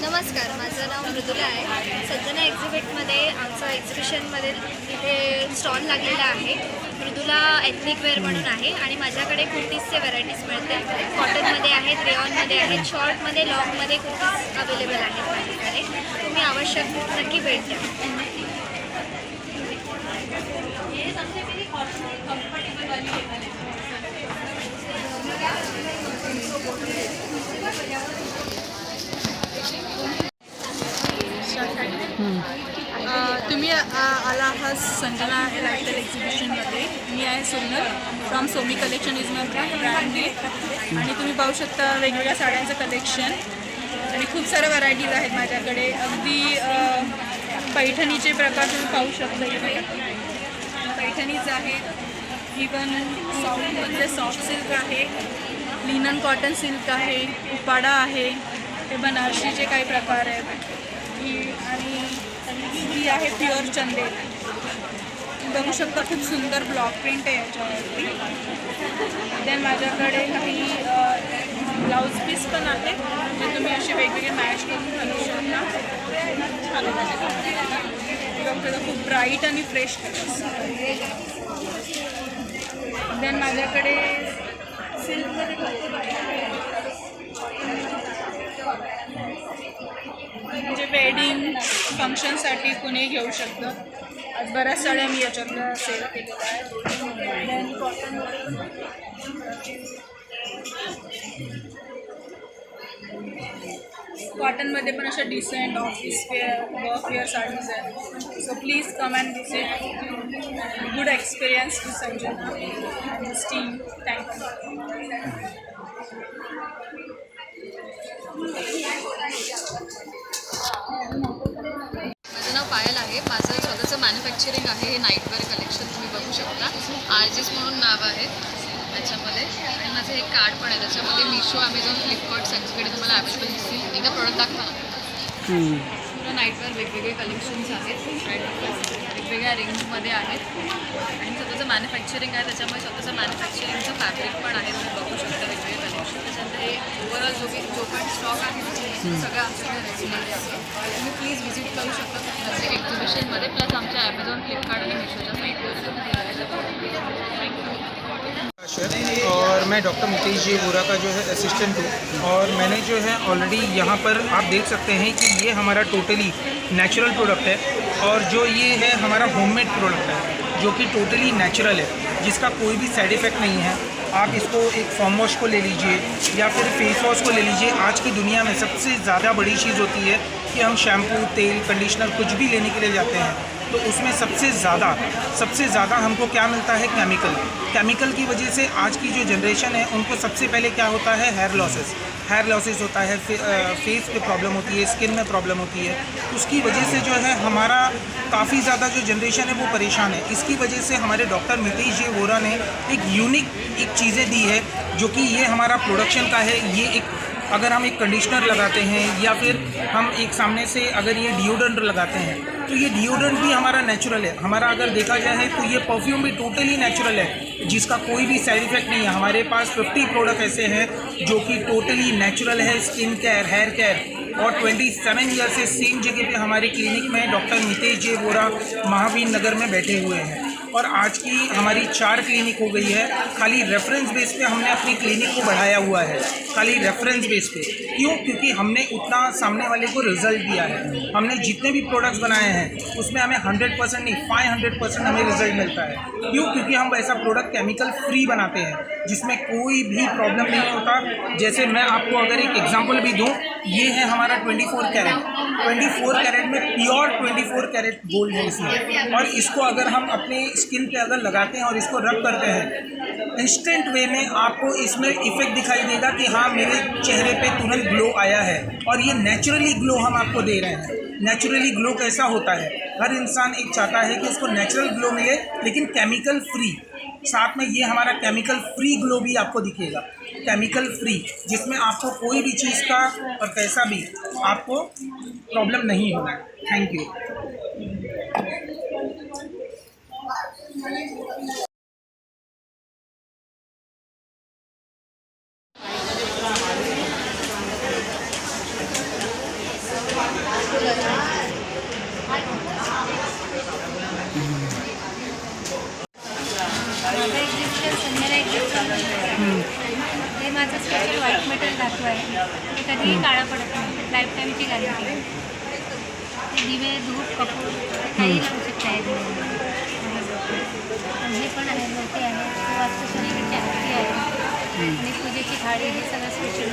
नमस्कार माझं नाव मृदुला आहे. सज्जना एक्झिबिटमध्ये आमचं एक्झिबिशनमध्ये इथे स्टॉल लागलेला आहे. मृदुला एथनिक वेअर म्हणून आहे आणि माझ्याकडे कुर्तीजचे व्हरायटीज मिळते. कॉटनमध्ये आहेत रेऑनमध्ये आहेत शॉर्टमध्ये लॉंगमध्ये कुर्तीज अवेलेबल आहेत माझ्याकडे. तुम्ही आवश्यक नक्की भेट द्या. आला हा संजना लायटर एक्झिबिशनमध्ये मी आहे Sonal from Somi collection is my brand name आणि तुम्ही पाहू शकता वेगवेगळ्या साड्यांचं कलेक्शन आणि खूप साऱ्या व्हरायटीज आहेत माझ्याकडे. अगदी पैठणीचे प्रकार तुम्ही पाहू शकता इथे. आहेत इवन सॉफ्टमध्ये सॉफ्ट सिल्क आहे. लिनन कॉटन सिल्क आहे. उपाडा आहे. हे बनारसीचे काही प्रकार आहेत. आणि ही आहे प्युअर चंदेल बघू शकता खूप सुंदर ब्लॉक प्रिंट आहे याच्यावरती. देन माझ्याकडे काही ब्लाऊज पीस पण आहे. जे तुम्ही असे वेगवेगळे मॅच करून घालू शकता. खूप ब्राईट आणि फ्रेश देन माझ्याकडे म्हणजे वेडिंग फंक्शनसाठी कुणी घेऊ शकतं. आज बऱ्याच साड्या मी याच्यातनं सेल केलेल्या आहेत. कॉटनमध्ये पण अशा decent office wear work wear saris आहेत. So please come and visit good experience to Sanjana steam thank you माझं आहे. माझं स्वतःचं मॅन्युफॅक्चरिंग आहे. हे नाईटवेअर कलेक्शन तुम्ही बघू शकता. आर्जिस म्हणून नाव आहे त्याच्यामध्ये. आणि माझं एक कार्ड पण आहे त्याच्यामध्ये मिशो ॲमेझॉन फ्लिपकार्ट सगळीकडे तुम्हाला अवेलेबल दिसतील एकदा प्रोडक्ट दाखवा ना पूर्ण नाईटवेअर वेगवेगळे कलेक्शन्स आहेत. वेगवेगळ्या रेंजमध्ये आहेत. आणि स्वतःचं मॅन्युफॅक्चरिंग आहे त्याच्यामुळे स्वतःचं मॅन्युफॅक्चरिंगचं फॅब्रिक पण आहे. तुम्ही बघू शकता वेगवेगळे कलेक्शन त्याच्यानंतर हे ओव्हरऑल जो काही जो पण स्टॉक आहे तो सगळं आमच्याकडे रेग्युलरली आहे. तुम्ही प्लीज व्हिजिट करू शकता प्रत्येक एक्झिबिशनमध्ये प्लस आमच्या ॲमेझॉन फ्लिपकार्ट आणि मिशोच्या साईटवर और मैं डॉक्टर मुकेश जी वोरा का जो है असिस्टेंट हूँ और मैंने जो है ऑलरेडी यहाँ पर आप देख सकते हैं कि ये हमारा टोटली नेचुरल प्रोडक्ट है और जो ये है हमारा होममेड प्रोडक्ट है, जो कि टोटली नेचुरल है, जिसका कोई भी साइड इफ़ेक्ट नहीं है। आप इसको एक फॉर्म वॉश को ले लीजिए या फिर फेस वॉश को ले लीजिए। आज की दुनिया में सबसे ज़्यादा बड़ी चीज़ होती है कि हम शैम्पू तेल कंडीशनर कुछ भी लेने के लिए जाते हैं। तो उसमें सबसे ज़्यादा सबसे ज़्यादा हमको क्या मिलता है केमिकल केमिकल की वजह से आज की जो जनरेशन है उनको सबसे पहले क्या होता है? हेयर लॉसेस हेयर लॉसेस होता है फे, अ, फेस पे प्रॉब्लम होती है स्किन में प्रॉब्लम होती है। उसकी वजह से जो है हमारा काफ़ी ज़्यादा जो जनरेशन है वो परेशान है। इसकी वजह से हमारे डॉक्टर मितेश जी वोरा ने एक यूनिक एक चीज़ें दी है जो कि ये हमारा प्रोडक्शन का है। ये एक अगर हम एक कंडीशनर लगाते हैं या फिर हम एक सामने से अगर ये डिओड्रेंट लगाते हैं तो ये डिओड्रेंट भी हमारा नेचुरल है। हमारा अगर देखा जाए तो ये परफ्यूम भी टोटली नेचुरल है, जिसका कोई भी साइड इफ़ेक्ट नहीं है। हमारे पास 50 प्रोडक्ट ऐसे हैं जो कि टोटली नेचुरल है स्किन केयर हेयर केयर और 27 ईयर से सेम जगह पे हमारे क्लिनिक में डॉक्टर नितेश जे वोरा महावीर नगर में बैठे हुए हैं। और आज की हमारी चार क्लिनिक हो गई है। खाली रेफरेंस बेस पे हमने अपनी क्लिनिक को बढ़ाया हुआ है। खाली रेफरेंस बेस पे। क्यों? क्योंकि हमने उतना सामने वाले को रिज़ल्ट दिया है। हमने जितने भी प्रोडक्ट्स बनाए हैं, उसमें हमें हंड्रेड परसेंट नहीं फाइव हंड्रेड परसेंट हमें रिज़ल्ट मिलता है। क्यों? क्योंकि हम ऐसा प्रोडक्ट केमिकल फ्री बनाते हैं, जिसमें कोई भी प्रॉब्लम नहीं होता। जैसे मैं आपको अगर एक एग्ज़ाम्पल भी दूँ ये है हमारा 24 कैरेट 24 कैरेट में प्योर 24 कैरेट गोल्ड है इसमें। और इसको अगर हम अपने स्किन पे अगर लगाते हैं और इसको रब करते हैं इंस्टेंट वे में आपको इसमें इफ़ेक्ट दिखाई देगा कि हाँ मेरे चेहरे पे तुरंत ग्लो आया है। और ये नेचुरली ग्लो हम आपको दे रहे हैं। नेचुरली ग्लो कैसा होता है? हर इंसान एक चाहता है कि उसको नेचुरल ग्लो मिले, लेकिन केमिकल फ्री साथ में ये हमारा केमिकल फ्री ग्लो भी आपको दिखेगा। केमिकल फ्री जिसमें आपको कोई भी चीज़ का और कैसा भी आपको प्रॉब्लम नहीं होगा। थैंक यू माझं स्पेशल व्हाईट मेटल धातू आहे. ते कधीही काळा पडत नाही. लाईफ टाईमची गॅरंटी ते दिवे धूप कपूर काही लावू शकता हे पण आहे मोठे आहे. ते वास्तुशास्त्राची आरती आहे आणि पूजेची थाळी हे सगळं स्पेशल